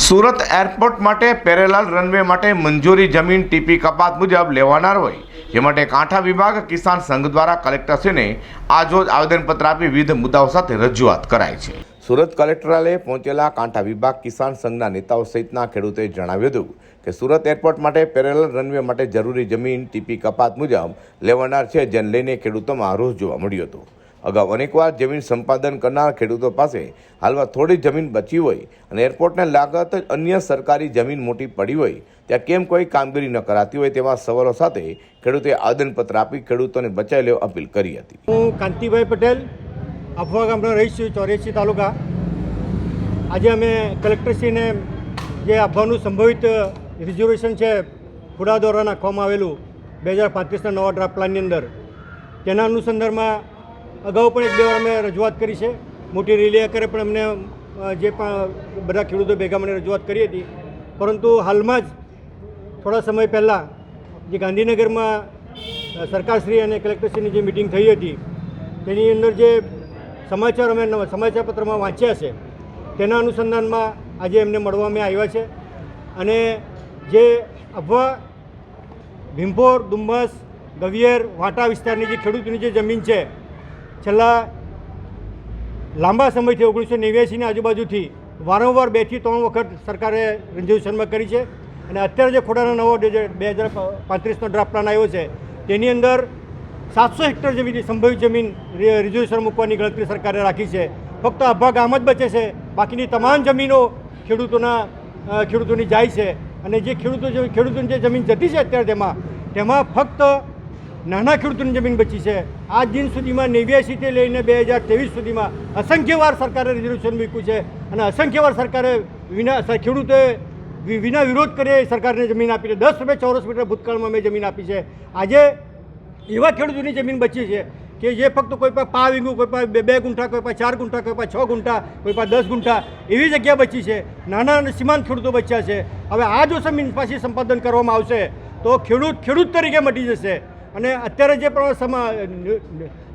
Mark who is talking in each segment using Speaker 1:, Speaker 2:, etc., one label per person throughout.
Speaker 1: Surat airport માટે પેરેલાલ runway માટે મંજૂરી જમીન ટીપી કપાત મુજબ લેવાનાર હોય. જે માટે કાંઠા વિભાગ કિસાન સંઘ દ્વારા કલેક્ટરશ્રીને આજરોજ આવેદનપત્ર આપી વિવિધ મુદ્દાઓ સાથે રજૂઆત કરાઈ છે. સુરત કલેક્ટરાલયે પહોંચેલા કાંઠા વિભાગ કિસાન સંઘના નેતાઓ સહિતના ખેડૂતોએ જણાવ્યું હતું કે સુરત એરપોર્ટ માટે પેરેલલ રનવે માટે જરૂરી જમીન ટીપી કપાત મુજબ લેવાનાર છે, જેને લઈને ખેડૂતોમાં રોષ જોવા મળ્યો હતો. અગાઉ અનેકવાર જમીન સંપાદન કરનાર ખેડૂતો પાસે હાલમાં થોડી જમીન બચી હોય અને એરપોર્ટને લાગત જ અન્ય સરકારી જમીન મોટી પડી હોય, ત્યાં કેમ કોઈ કામગીરી ન કરાતી હોય તેવા સવાલો સાથે ખેડૂતોએ આવેદનપત્ર આપી ખેડૂતોને બચાવી લેવા અપીલ કરી હતી.
Speaker 2: હું કાંતિભાઈ પટેલ, અફવા ગામનો રહીશ છું, ચોર્યાસી તાલુકા. આજે અમે કલેક્ટરશ્રીને જે આપવાનું સંભવિત રિઝર્વેશન છે ખુડા દ્વારા નાખવામાં આવેલું બે હજાર પાંત્રીસના નવા ડ્રાફ્ટ પ્લાનની અંદર, તેના અનુસંધાનમાં અગાઉ પણ એક બે વાર અમે રજૂઆત કરી છે. મોટી રેલી કરે પણ અમને જે પણ બધા ખેડૂતો ભેગા મને રજૂઆત કરી હતી. પરંતુ હાલમાં જ થોડા સમય પહેલાં જે ગાંધીનગરમાં સરકારશ્રી અને કલેક્ટરશ્રીની જે મિટિંગ થઈ હતી, તેની અંદર જે સમાચાર અમે સમાચારપત્રમાં સમાચાર પત્રમાં વાંચ્યા છે, તેના અનુસંધાનમાં આજે એમને મળવા અમે આવ્યા છે. અને જે અફવા, ભીમપોર ડુમ્મસ ગવિયર, વાટા વિસ્તારની જે ખેડૂતોની જે જમીન છે છેલ્લા લાંબા સમયથી ઓગણીસો નેવ્યાસીની આજુબાજુથી વારંવાર બેથી ત્રણ વખત સરકારે રિઝર્વેશનમાં કરી છે. અને અત્યારે જે ખોટાનો નવો બે હજાર પાંત્રીસનો ડ્રાફ્ટ પ્લાન આવ્યો છે, તેની અંદર સાતસો હેક્ટર જમીન સંભવિત જમીન રિઝર્વેશન મૂકવાની ગણતરી સરકારે રાખી છે. ફક્ત અભા ગામ જ બચે છે. બાકીની તમામ જમીનો ખેડૂતોના ખેડૂતોની જાય છે. અને જે ખેડૂતો ખેડૂતોની જે જમીન જતી છે અત્યારે તેમાં તેમાં ફક્ત નાના ખેડૂતોની જમીન બચી છે. આજ દિન સુધીમાં નેવ્યાસીથી લઈને બે હજાર ત્રેવીસ સુધીમાં અસંખ્યવાર સરકારે રિઝર્વેશન મૂક્યું છે અને અસંખ્યવાર સરકારે વિના ખેડૂતોએ વિના વિરોધ કરીએ સરકારને જમીન આપી છે. દસ રૂપિયા ચોરસ મીટર ભૂતકાળમાં મેં જમીન આપી છે. આજે એવા ખેડૂતોની જમીન બચી છે કે જે ફક્ત કોઈ પણ પા વીંગું, કોઈ પણ બે બે ગુંઠા, કોઈ પણ ચાર ગુંઠા, કોઈ પણ છ ગુંઠા, કોઈ પાસે દસ ગુંઠા એવી જગ્યા બચી છે. નાના અને સીમાંત ખેડૂતો બચ્યા છે. હવે આ જો જમીન પાછી સંપાદન કરવામાં આવશે તો ખેડૂત ખેડૂત તરીકે મટી જશે. અને અત્યારે જે પ્રમાણે સમા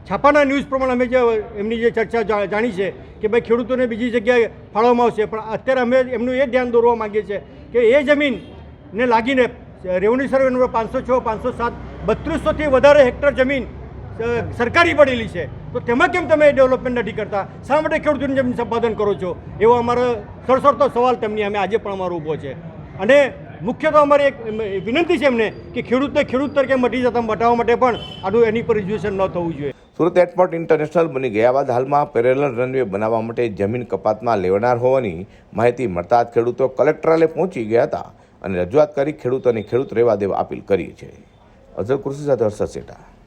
Speaker 2: છાપાના ન્યૂઝ પ્રમાણે અમે જે એમની જે ચર્ચા જાણી છે કે ભાઈ ખેડૂતોને બીજી જગ્યાએ ફાળવવામાં આવશે. પણ અત્યારે અમે એમનું એ ધ્યાન દોરવા માંગીએ છીએ કે એ જમીનને લાગીને રેવન્યુ સર્વે નંબર પાંચસો છ, પાંચસો સાત, બત્રીસોથી વધારે હેક્ટર જમીન સરકારી પડેલી છે. તો તેમાં કેમ તમે ડેવલપમેન્ટ નથી કરતા? શા માટે ખેડૂતોની જમીન સંપાદન કરો છો? એવો અમારો સરસરતો સવાલ તેમની અમે આજે પણ અમારો ઊભો છે. અને મુખ્ય તો અમારી એક વિનંતી છે એમને કે ખેડૂતને ખેડૂત તરીકે મટી જતા મટાવવા માટે પણ આનું એની પર રિઝર્વેશન ન થવું જોઈએ.
Speaker 1: સુરત એરપોર્ટ ઇન્ટરનેશનલ બની ગયા બાદ હાલમાં પેરેલલ રનવે બનાવવા માટે જમીન કપાતમાં લેવાનાર હોવાની માહિતી મળતા જ ખેડૂતો કલેક્ટરાલે પહોંચી ગયા હતા અને રજૂઆત કરી ખેડૂતોને ખેડૂત રહેવા દેવા અપીલ કરી છે. અઝર કૃષિ સાથે હર્ષદ શેઠા.